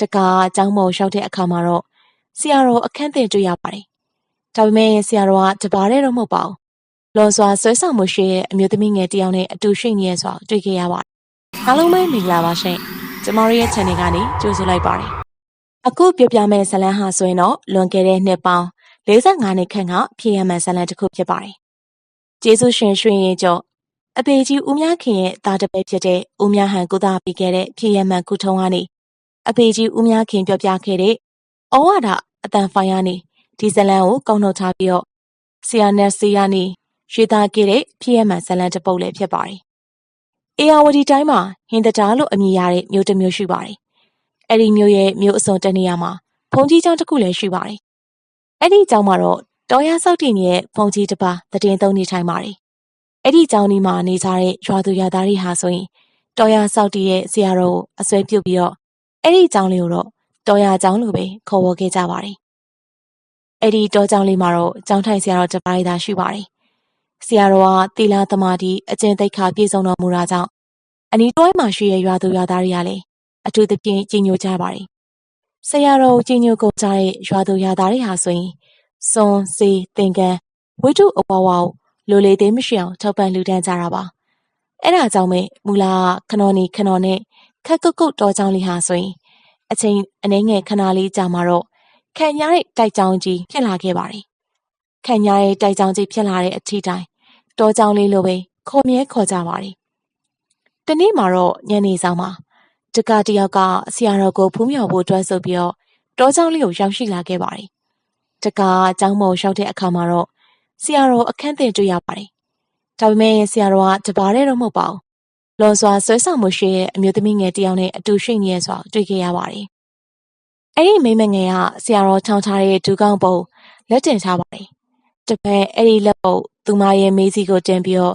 တကားကျောင်းပေါ်ရောက်တဲ့အခါမှာတော့ဆရာတော်အခန်းသစ်တွေ့ရပါတယ်။ဒါပေမဲ့ဆရာတော်ကတပါးတည်းတော့မဟုတ်ပါဘူး။လွန်စွာဆွဲဆောင်မှုရှိတဲ့အမျိုးသမီးငယ်တစ်ယောက်နဲ့အတူရှိနေရစွာတွေ့ခဲ့ရပါတယ်။အားလုံးပဲမင်္ဂလာပါရှင်။ကျမတို့ရဲ့ channel ကနေကြိုဆိုလိုက်ပါတယ်။အခုပြောပြမယ့်ဇာတ်လမ်းဟာဆိုရင်တော့လွန်ခဲ့တဲ့နှစ်ပေါင်း45နှစ်ခန့်ကဖြစ်ရမှန်ဇာတ်လမ်းတစ်ခုဖြစ်ပါတယ်။ကျေးဇူးရှင်ရွှေရင်ကျော်အပေကြီးဦးမြခင်ရဲ့သားတစ်ပဲဖြစ်တဲ့ဦးမြဟန်ကုသပေးခဲ့တဲ့ဖြစ်ရမှန်ကုထုံးကနေ အဖေကြီးဦးမြခင်ပြောပြခဲ့တဲ့ဩဝါဒအတန်ဖိုင်ကနေဒီဇလန်ကိုကောက်နှုတ်ထားပြီးတော့ဆီယာနက်ဆီယာနီရွှေသားခဲ့တဲ့ဖြစ်ရမှန်ဇလန်တစ်ပုတ်လည်းဖြစ်ပါတယ်။အေယာဝတီတိုင်းမှာဟင်္ဒတာလို့အမည်ရတဲ့မြို့တစ်မြို့ရှိပါတယ်။အဲ့ဒီမြို့ရဲ့မြို့အစုံတစ်နေရာမှာဘုံကြီးကျောင်းတစ်ခုလည်းရှိပါတယ်။အဲ့ဒီကျောင်းမှာတော့တော်ရဆောက်တည်နေတဲ့ဘုံကြီးတစ်ပါးတည်င်းသုံးနေထိုင်ပါတယ်။အဲ့ဒီကျောင်းဒီမှာနေကြတဲ့ရွာသူရွာသားတွေဟာဆိုရင်တော်ရဆောက်တည်ရဲ့ဆရာတော်ကိုအစွဲပြုတ်ပြီးတော့ အဲ့ဒီကျောင်းလေးကိုတော့တော်ရကျောင်းလို့ပဲခေါ်ဝေါ်ခဲ့ကြပါတယ်။အဲ့ဒီတော်ကျောင်းလေးမှာတော့ကျောင်းထိုင်ဆရာတော်တစ်ပါးသာရှိပါတယ်။ဆရာတော်ကသီလသမာဓိအကျင့်သိက္ခာပြည့်စုံတော်မူတာကြောင့်အနီးတွဲမှာရှိတဲ့ရွာသူရွာသားတွေကလည်းအထူးသဖြင့်ကြီးညိုကြပါတယ်။ဆရာတော်ကြီးညိုကုန်ကြတဲ့ရွာသူရွာသားတွေဟာဆိုရင်စွန်စီသင်္ကန်းဝိတုအဝဝလိုလေသေးမရှိအောင်ထောက်ပံ့လူဒန်းကြတာပါ။အဲ့ဒါကြောင့်ပဲမူလာခနော်နီခနော်နဲ့ ခက်ကုတ်ကုတ်တော်ကြောင်လေးဟာဆိုရင်အချိန်အနည်းငယ်ခဏလေးကြာမှတော့ခံရတဲ့တိုက်ကြောင်ကြီးဖြစ်လာခဲ့ပါတယ်။ခံရတဲ့တိုက်ကြောင်ကြီးဖြစ်လာတဲ့အထီတိုင်းတော်ကြောင်လေးလိုပဲခေါ်မြဲခေါ်ကြပါတယ်။တနေ့မှာတော့ညနေဆောင်မှာတကတယောက်ကဆရာတော်ကိုဖူးမြော်ဖို့တွဲဆိုပြီးတော့တောကြောင်လေးကိုရောက်ရှိလာခဲ့ပါတယ်။တကားကျောင်းပေါ်ရောက်တဲ့အခါမှာတော့ဆရာတော်အခန်းသစ်တွေ့ရပါတယ်။ဒါပေမဲ့ဆရာတော်ကတပါးတည်းတော့မဟုတ်ပါဘူး လွန်စွာဆွဲဆောင်မှုရှိတဲ့အမျိုးသမီးငယ်တစ်ယောက်နဲ့အတူရှိနေရစွာတွေ့ခဲ့ရပါတယ်။အဲ့ဒီမိမငယ်ကဆရာတော်ထောင်ထားတဲ့ဒူးကောင်းပုံလက်တင်ထားပါတယ်။တပည့်အဲ့ဒီလက်ပုတ်သူမရဲ့မေးစီကိုတင်ပြီးတော့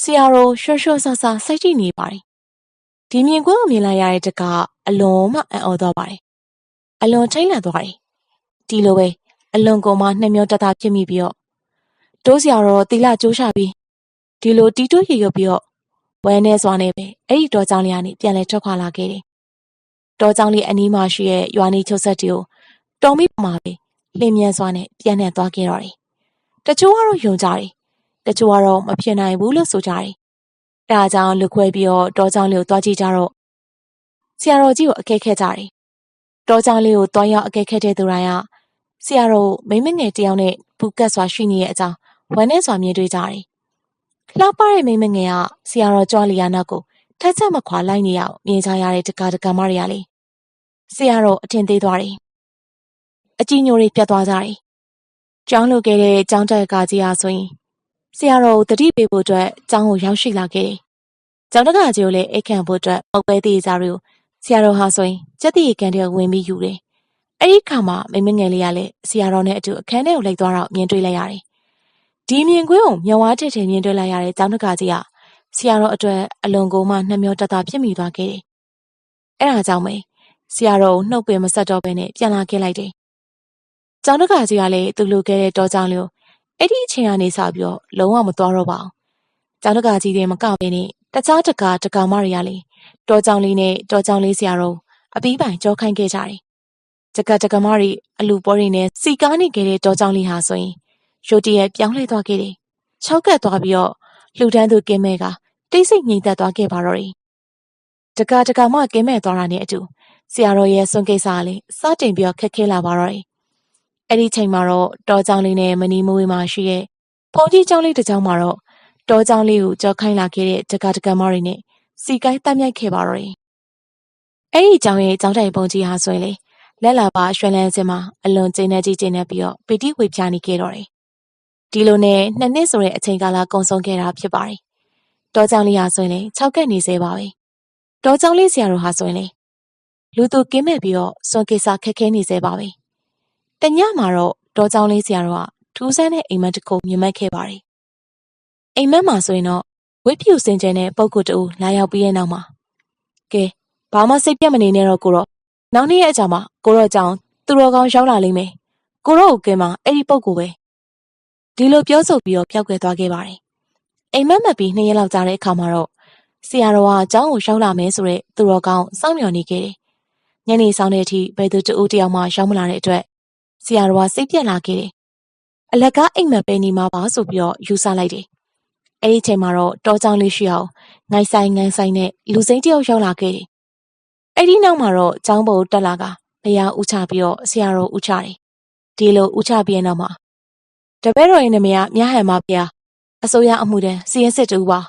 ဆရာတော်ရွှွှွှဆဆစိုက်ကြည့်နေပါတယ်။ဒီမြင်ကွင်းကိုမြင်လိုက်ရတဲ့တကအလွန်မှအံ့ဩသွားပါတယ်။အလွန်ထိတ်လန့်သွားတယ်။ဒီလိုပဲအလွန်ကိုမှနှမျောတတဖြစ်မိပြီးတော့တိုးဆရာတော်တီလာကျိုးချပြီးဒီလိုတီးတိုးရရွပြီးတော့ ဝမ်းနဲ့စွာနဲ့ပဲအဲ့ဒီတောကြောင်လေးကနေပြန်လဲထွက်ခွာလာခဲ့တယ်။တောကြောင်လေးအနီးမှာရှိတဲ့ရွာနေချုပ်ဆက်တီကိုတော်မိမှာပဲလင်းမြန်စွာနဲ့ပြန်နှံ့သွားခဲ့တော့တယ်။တချို့ကတော့ယုံကြတယ်။တချို့ကတော့မဖြစ်နိုင်ဘူးလို့ဆိုကြတယ်။အဲဒါကြောင့်လူခွဲပြီးတော့တောကြောင်လေးကိုတွားကြည့်ကြတော့ဆရာတော်ကြီးကိုအကဲခက်ကြတယ်။တောကြောင်လေးကိုတွားရောက်အကဲခက်တဲ့သူတိုင်းကဆရာတော်မိမငယ်တယောက်နဲ့ပူကတ်စွာရှိနေတဲ့အကြောင်းဝမ်းနဲ့စွာမြင်တွေ့ကြတယ် လှပတဲ့မိန်းမငယ်ကဆရာတော်ကြွလျာနောက်ကိုထက်ချက်မခွာလိုက်နေအောင်မြင်ကြရတဲ့တကာတကာမတွေကလေဆရာတော်အထင်သေးသွားတယ်အကြီးညိုတွေပြတ်သွားကြတယ်ကျောင်းလိုခဲ့တဲ့ကျောင်းတက်ကကြီးအားဆိုရင်ဆရာတော်ကိုတတိပေးဖို့အတွက်ကျောင်းကိုရောက်ရှိလာခဲ့တယ်ကျောင်းတက်ကကြီးကိုလည်းအိတ်ခံဖို့အတွက်မုတ်ပဲသေးစားတွေကိုဆရာတော်ဟာဆိုရင်စက်တီကန်တဲ့ဝင်ပြီးယူတယ်အဲ့ဒီခါမှာမိမငယ်လေးကလည်းဆရာတော်နဲ့အတူအခန်းထဲကိုလိုက်သွားတော့မြင်တွေ့လိုက်ရတယ် ဒီမြင်ကွင်းကိုမျက်ဝါးထည်ထည်မြင်တွေ့လိုက်ရတဲ့ကျောင်းတကာကြီးကဆရာတော်အတွက်အလွန်ကိုမှနှမျောတတဖြစ်မိသွားခဲ့တယ်။အဲဒါကြောင့်ပဲဆရာတော်နှုတ်ပင်မဆက်တော့ဘဲနဲ့ပြန်လာခဲ့လိုက်တယ်။ကျောင်းတကာကြီးကလည်းသူ့လိုခဲ့တဲ့တောကြောင်လေးအဲ့ဒီအချိန်ကနေစပြီးတော့လုံးဝမသွားတော့ပါဘူး။ကျောင်းတကာကြီးတွေမကဘဲနဲ့တခြားတကာတကာမတွေကလည်းတောကြောင်လေးနဲ့တောကြောင်လေးဆရာတော်အပီးပိုင်ကြောခိုင်းခဲ့ကြတယ်။တကတကမတွေအလူပေါ်တွေနဲ့စီကားနေခဲ့တဲ့တောကြောင်လေးဟာဆိုရင် ရုတ်တရက်ပြောင်းလဲသွားခဲ့တယ်။ခြောက်ကပ်သွားပြီးတော့လှူဒန်းသူကင်းမဲ့ကတိတ်ဆိတ်ငြိမ်သက်သွားခဲ့ပါတော့တယ်။တကာတကာမှကင်းမဲ့သွားတာနဲ့အတူဆရာတော်ရဲ့စွန့်ကိစ္စကလည်းစတင်ပြီးတော့ခက်ခဲလာပါတော့တယ်။အဲ့ဒီချိန်မှာတော့တောကျောင်းလေးနဲ့မနီမွေးမှာရှိတဲ့ဖုန်ကြီးကျောင်းလေးတစ်ကျောင်းမှာတော့တောကျောင်းလေးကိုကြောက်ခိုင်းလာခဲ့တဲ့တကာတကာမတွေနဲ့စီကိုင်းတက်မြိုက်ခဲ့ပါတော့တယ်။အဲ့ဒီကျောင်းရဲ့ကျောင်းတိုင်ပုံကြီးဟာဆိုရင်လေလက်လာပါရွှဲလန်းစင်မှာအလွန်ကျင်းနေကြီးကျင်းနေပြီးတော့ပီတိဝေပြနေခဲ့တော့တယ် ဒီလိုနဲ့နှစ်နှစ်ဆိုတဲ့အချိန်ကာလကုန်ဆုံးခဲ့တာဖြစ်ပါတယ်။တောကြောင်လေးဟာဆိုရင်လေ၆ကက်နေသေးပါပဲ။တောကြောင်လေးဆရာတော်ဟာဆိုရင်လေလူသူကင်းမဲ့ပြီးတော့စွန်ကိစ္စခက်ခဲနေသေးပါပဲ။တညမှာတော့တောကြောင်လေးဆရာတော်ကထူးဆန်းတဲ့အိမ်မက်တစ်ခုမြင်မှတ်ခဲ့ပါတယ်။အိမ်မက်မှာဆိုရင်တော့ဝိဖြူစင်ကြဲတဲ့ပုံကိုတူလာရောက်ပြီးရဲ့နောက်မှာကဲဘာမှစိတ်ပြတ်မနေနဲ့တော့ကိုတော့နောက်နေ့ရဲ့အကြောင်းမှာကိုတော့ကြောင်သူတော်ကောင်းရောက်လာလိမ့်မယ်။ကိုတော့ကိုကဲမှာအဲ့ဒီပုံကိုပဲ ဒီလိုပြောဆိုပြီးတော့ပျောက်ကွယ်သွားခဲ့ပါတယ်။အိမ်မက်မက်ပြီးနှစ်ရက်လောက်ကြာတဲ့အခါမှာတော့ဆရာတော်ကကျောင်းကိုရောက်လာမယ်ဆိုတဲ့သူတော်ကောင်းစောင့်မျှော်နေခဲ့တယ်။ညနေဆောင်တဲ့အထိဘယ်သူတဦးတယောက်မှရောက်မလာတဲ့အတွက်ဆရာတော်ကစိတ်ပြက်လာခဲ့တယ်။အလကားအိမ်မက်ပဲနေမှာပါဆိုပြီးတော့ယူဆလိုက်တယ်။အဲ့ဒီအချိန်မှာတော့တောကြောင်လေးရှိအောင်ငိုင်းဆိုင်ငိုင်းဆိုင်နဲ့လူစိမ်းတယောက်ရောက်လာခဲ့တယ်။အဲ့ဒီနောက်မှာတော့ကျောင်းပေါ်တက်လာကဘုရားဥချပြီးတော့ဆရာတော်ဥချတယ်။ဒီလိုဥချပြီးတဲ့နောက်မှာ တပည့်တော်ရဲ့နာမည်ကမြဟန်မဘုရားအစိုးရအမှုတန်းစီရင်စစ်တူပါ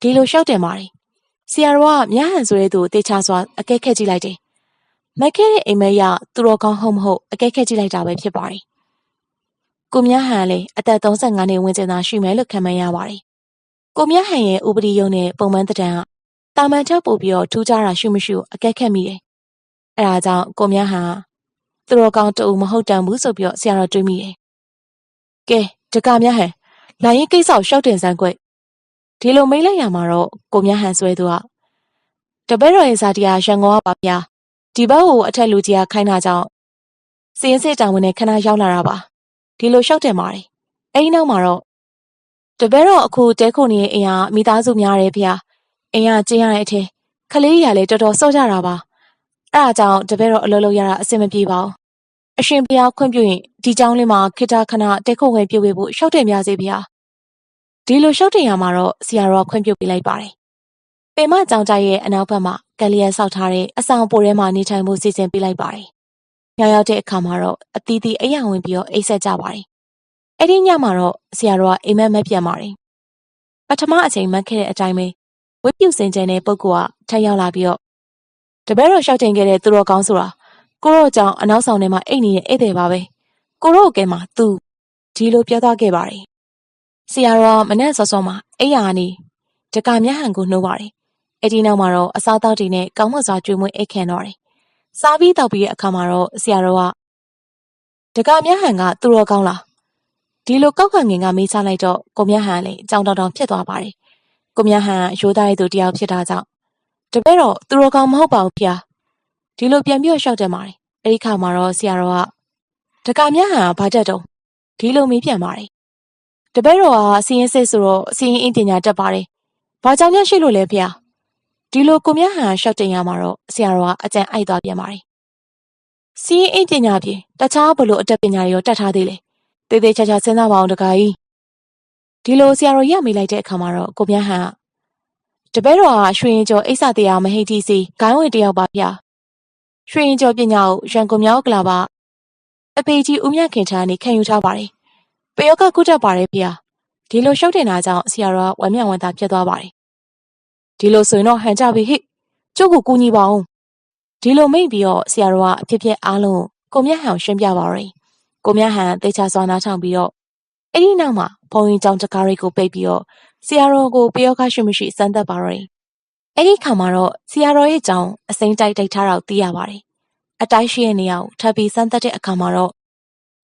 ဒီလိုလျှောက်တင်ပါတယ်။ဆရာတော်ကမြဟန်ဆိုတဲ့သူတေချာစွာအကဲခက်ကြည့်လိုက်တယ်။မက်ခဲတဲ့အိမ်မက်ရသူတော်ကောင်းဟုတ်မဟုတ်အကဲခက်ကြည့်လိုက်တာပဲဖြစ်ပါတယ်။ကိုမြဟန်လည်းအသက်35နှစ်ဝန်းကျင်သာရှိမယ်လို့ခန့်မှန်းရပါတယ်။ကိုမြဟန်ရဲ့ဥပဒေရုံးနဲ့ပုံမှန်တံကတာမန်ချက်ပို့ပြီးတော့ထူးခြားတာရှိမရှိအကဲခက်မိတယ်။အဲဒါကြောင့်ကိုမြဟန်သူတော်ကောင်းတူမဟုတ်တန်ဘူးဆိုပြီးတော့ဆရာတော်တွေးမိတယ်။ ကဲတကမြဟန်လာရင်ကိစ္စကိုရှောက်တင်စမ်းကွဒီလိုမိတ်လိုက်ရမှာတော့ကိုမြဟန်ဆွဲသူကတပည့်တော်ရဲ့ဇာတိယာရန်ကုန်ကပါဗျာဒီဘက်ကိုအထက်လူကြီးကခိုင်းတာကြောင့်စင်းစစ်တောင်ဝင်နဲ့ခဏရောက်လာတာပါဒီလိုလျှောက်တင်ပါတယ်အဲဒီနောက်မှာတော့တပည့်တော်အခုတဲခုနေအိမ်ကမိသားစုများတယ်ဗျာအိမ်ကကျင်းရတဲ့အထက်ခလေးရလည်းတော်တော်စော့ကြတာပါအဲဒါကြောင့်တပည့်တော်အလုပ်လုပ်ရတာအဆင်မပြေပါဘူး အရှင်ဘုရားခွင့်ပြုရင် ဒီကျောင်းလေးမှာ ခေတ္တခဏ တည်းခိုခွင့်ပြုပေးဖို့ လျှောက်တင်ပါရစေဘုရား"ဒီလိုလျှောက်တင်ရာမှာတော့ ဆရာတော်က ခွင့်ပြုပေးလိုက်ပါတယ်။ပင်မကျောင်းတိုက်ရဲ့ အနောက်ဘက်မှာ ကပ်လျက်ဆောက်ထားတဲ့ အဆောင်ဖိုထဲမှာ နေထိုင်ဖို့ စီစဉ်ပေးလိုက်ပါတယ်။ညရောက်တဲ့အခါမှာတော့ အသီးသီး အိမ်ယာဝင်ပြီး အိပ်စက်ကြပါတယ်။အဲဒီညမှာတော့ ဆရာတော်က အိပ်မက် မက်ပြန်ပါတယ်။ပထမအကြိမ် မက်ခဲ့တဲ့အတိုင်းပဲ ဝတ်ပြုစင်ကြယ်တဲ့ ပုဂ္ဂိုလ်က ထပ်ရောက်လာပြီး"တပည့်တော် လျှောက်တင်ခဲ့တဲ့ သူတော်ကောင်းဆိုတာ ကိုရော့ကြောင့်အနောက်ဆောင်ထဲမှာအိတ်နေတဲ့ဧည့်သည်ပါပဲ။ကိုရော့ကဲမှာသူဒီလိုပြောသွားခဲ့ပါတယ်ဆရာတော်ကမနက်စောစောမှာအိယာကနေတကာမျက်ဟန်ကိုနှိုးပါတယ်။အဲ့ဒီနောက်မှာတော့အစားတောက်တွေနဲ့ကောင်းမွန်စွာကြွေးမွေးအိတ်ခံတော့တယ်။စားပြီးတောက်ပြီးတဲ့အခါမှာတော့ဆရာတော်ကတကာမျက်ဟန်ကသူတော်ကောင်းလားဒီလိုကောက်ခံငင်ကမေးချလိုက်တော့ကိုမြဟန်လည်းကြောင်တောင်တောင်ဖြစ်သွားပါတယ်။ကိုမြဟန်ရိုးသားတဲ့သူတယောက်ဖြစ်တာကြောင့်တပည့်တော့သူတော်ကောင်းမဟုတ်ပါဘူးဖေ။ ဒီလိုပြန်ပြီးရှောက်တယ်ပါတယ်။အဲ့ဒီခါမှာတော့ဆရာတော်ကတကာမျက်ဟန်ကဘာတက်တုံးဒီလိုမေးပြန်ပါတယ်တပည့်တော်ကစီရင်စစ်ဆိုတော့စီရင်အင်းပညာတတ်ပါတယ်။ဘာကြောင့်များရှိလို့လဲဖေ။ဒီလိုကိုမြဟန်ရှောက်တင်ရမှာတော့ဆရာတော်ကအကြံအိုက်သွားပြန်ပါတယ်။စီရင်အင်းပညာပြင်တခြားဘလို့အတတ်ပညာတွေရောတတ်ထားသေးလေ။တေးသေးချာချာစဉ်းစားပါအောင်တခါကြီး။ဒီလိုဆရာတော်ရမိလိုက်တဲ့အခါမှာတော့ကိုမြဟန်ကတပည့်တော်ကရွှေရင်ကျော်အိဆတရားမဟိတီစီဂိုင်းဝင်တယောက်ပါဗျာ။ ရွှေရင်ကျော်ပညာကိုရန်ကုန်မြောက်ကလာပါအဖေကြီးဦးမြတ်ခင်ချာနေခံယူထားပါတယ်ပယောကကုတတ်ပါတယ်ဖေ။ဒီလိုရှုပ်တင်တာကြောင့်ဆရာတော်ကဝမ်းမြောက်ဝမ်းသာဖြစ်သွားပါတယ်။ဒီလိုဆိုရင်တော့ဟန်ကြပြီဟိ။ကျုပ်ကိုကူညီပါဦး။ဒီလိုမိတ်ပြီးတော့ဆရာတော်ကအဖြစ်ဖြစ်အားလုံးကိုမြတ်ဟန်ရှင်းပြပါရယ်။ကိုမြတ်ဟန်တေချာစွာနားထောင်ပြီးတော့အဲ့ဒီနောက်မှာဘုံရင်ကြောင့်တကားတွေကိုပိတ်ပြီးတော့ဆရာတော်ကိုပယောကရှိမရှိစမ်းသပ်ပါရယ်။ အဲ့ဒီခါမှာတော့ဆရာတော်ရဲ့ကြောင့်အစိမ့်တိုက်တိုက်ထားတော့သိရပါတယ်။အတိုင်းရှိတဲ့နေရာကိုထပ်ပြီးစမ်းသပ်တဲ့အခါမှာတော့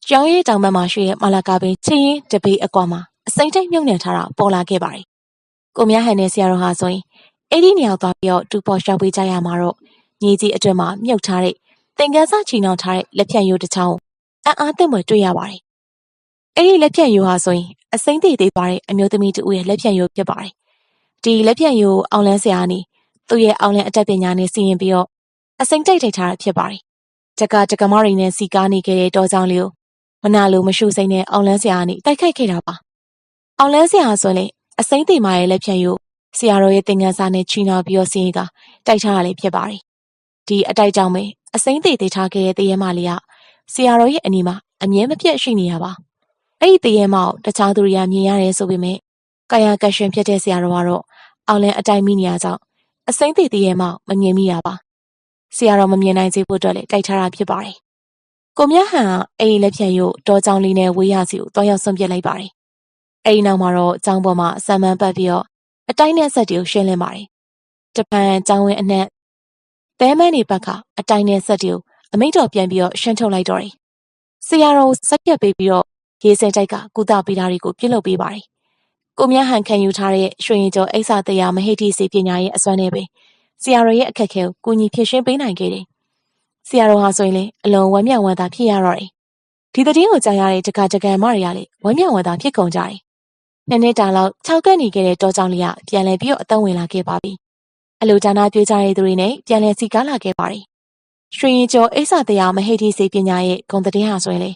ကျောင်းရိပ်တောင်ဘက်မှာရှိတဲ့မာလာကာပင်ချင်းရင်တပေအကွာမှာအစိမ့်တိတ်မြုပ်နှံထားတာပေါ်လာခဲ့ပါတယ်။ကိုမြဟန်နဲ့ဆရာတော်ဟာဆိုရင်အဲ့ဒီနေရာသွားပြီးတော့တူပေါ်ရှောက်ပေးကြရမှာတော့ညီကြီးအတွင်မှာမြုပ်ထားတဲ့သင်္ကန်းစချီနှောင်ထားတဲ့လက်ဖြတ်ရိုးတစ်ချောင်းအံ့အားသင့်ွယ်တွေ့ရပါတယ်။အဲ့ဒီလက်ဖြတ်ရိုးဟာဆိုရင်အစိမ့်သေးသေးပါတဲ့အမျိုးသမီးတူရဲ့လက်ဖြတ်ရိုးဖြစ်ပါတယ်။ ဒီလက်ဖြတ်ရိုးအောင်လန်းဆရာကနေသူ့ရဲ့အောင်လန်းအတတ်ပညာနဲ့စီရင်ပြီးတော့အစိမ့်တိတ်ထိတ်ထားတာဖြစ်ပါတယ်။တက္ကတက္ကမရီနဲ့စီကားနေခဲ့တဲ့တောကြောင်လေးကိုမနာလိုမရှုစိမ့်နဲ့အောင်လန်းဆရာကနေတိုက်ခိုက်ခဲ့တာပါ။အောင်လန်းဆရာဆိုရင်အစိမ့်သိမာရဲ့လက်ဖြတ်ယူဆရာတော်ရဲ့သင်္ကန်းစာနဲ့ချီနာပြီးတော့စင်းကတိုက်ထားရလေဖြစ်ပါတယ်။ဒီအတိုက်ကြောင့်ပဲအစိမ့်သိသေးထားခဲ့တဲ့တရေမလေးကဆရာတော်ရဲ့အနီးမှာအမြဲမပြတ်ရှိနေရပါ။အဲ့ဒီတရေမောက်တခြားသူတွေကမြင်ရတယ်ဆိုပေမဲ့ ကာယကရှင်ဖြစ်တဲ့ဆရာတော်ကတော့အောင်လန်းအတိုက်မိနေရကြောင်းအစိမ့်သိတရေမောက်မမြင်မိရပါ။ဆရာတော်မမြင်နိုင်စေဖို့အတွက်လည်းတိုက်ထားတာဖြစ်ပါတယ်ကိုမြတ်ဟန်ကအဲ့ဒီလက်ဖြတ်ရုပ်တောကြောင်လေးနဲ့ဝေးရစီကိုတွားရောက်ဆုံးပြစ်လိုက်ပါတယ်။အဲ့ဒီနောက်မှာတော့ကျောင်းပေါ်မှာဆံမန်းပတ်ပြီးတော့အတိုင်းနဲ့ဆက်တွေကိုရှင်းလင်းပါတယ်။တပန်ကျောင်းဝင်းအနှက်တဲမန်းနေဘက်ကအတိုင်းနဲ့ဆက်တွေကိုအမိန့်တော်ပြန်ပြီးတော့ရှင်းထုတ်လိုက်တော့တယ်။ဆရာတော်ဆက်ပြက်ပေးပြီးတော့ရေးစဲတိုက်ကကုသပေးတာတွေကိုပြုလုပ်ပေးပါတယ်။ ကိုမြတ်ဟန်ခံယူထားတဲ့ရွှေရင်ကျော်အိဆာတရားမဟိတိစီပညာရဲ့အစွမ်းနဲ့ပဲဆရာတော်ရဲ့အခက်အခဲကိုကူညီဖြည့်ရှင်းပေးနိုင်ခဲ့တယ်ဆရာတော်ဟာဆိုရင်လေအလွန်ဝမ်းမြောက်ဝမ်းသာဖြစ်ရတော့တယ်။ဒီသတင်းကိုကြားရတဲ့တက္ကတက္ကမတွေကလေဝမ်းမြောက်ဝမ်းသာဖြစ်ကုန်ကြတယ်။နှစ်နှစ်တာလောက်၆ကပ်နေခဲ့တဲ့တောကြောင်လေးကပြန်လည်ပြီးတော့အသက်ဝင်လာခဲ့ပါပြီ။အလိုဒါနာပြကြတဲ့သူတွေနဲ့ပြန်လည်စီကားလာခဲ့ပါတယ်ရွှေရင်ကျော်အိဆာတရားမဟိတ်တီစေပညာရဲ့ဂုံတည်ဟာဆိုရင်လေ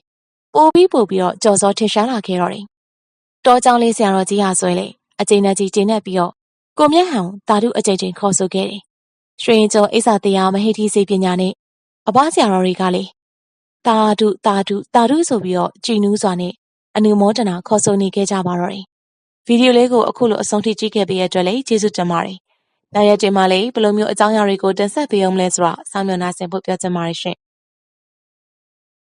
ပိုပြီးပိုပြီးတော့ကြော်စောထင်ရှားလာခဲ့တော့တယ်။ တောကြောင်လေးဆရာတော်ကြီးဟာဆိုရင်လေအကျဉ်းနဲ့ကြီးတင်နေပြီးတော့ကိုမြတ်ဟန်ကိုတာဓုအကြိမ်ချင်းခေါ်ဆိုခဲ့တယ်။ရွှေရင်ကျော်အိဆာတရားမဟိတိစေပညာနဲ့အဘဆရာတော်တွေကလေတာဓုတာဓုတာဓုဆိုပြီးတော့ကြည်နူးစွာနဲ့အနုမောဒနာခေါ်ဆိုနေခဲ့ကြပါတော့တယ်။ဗီဒီယိုလေးကိုအခုလိုအဆုံးထိကြည့်ခဲ့ပေးရတဲ့အတွက်လည်းကျေးဇူးတင်ပါတယ်။နောက်ရက်တွေမှာလည်းဘယ်လိုမျိုးအကြောင်းအရာတွေကိုတင်ဆက်ပေးအောင်လဲဆိုတာစောင့်မျှော်နှားဆင်ဖို့ပြောချင်ပါတယ်ရှင်။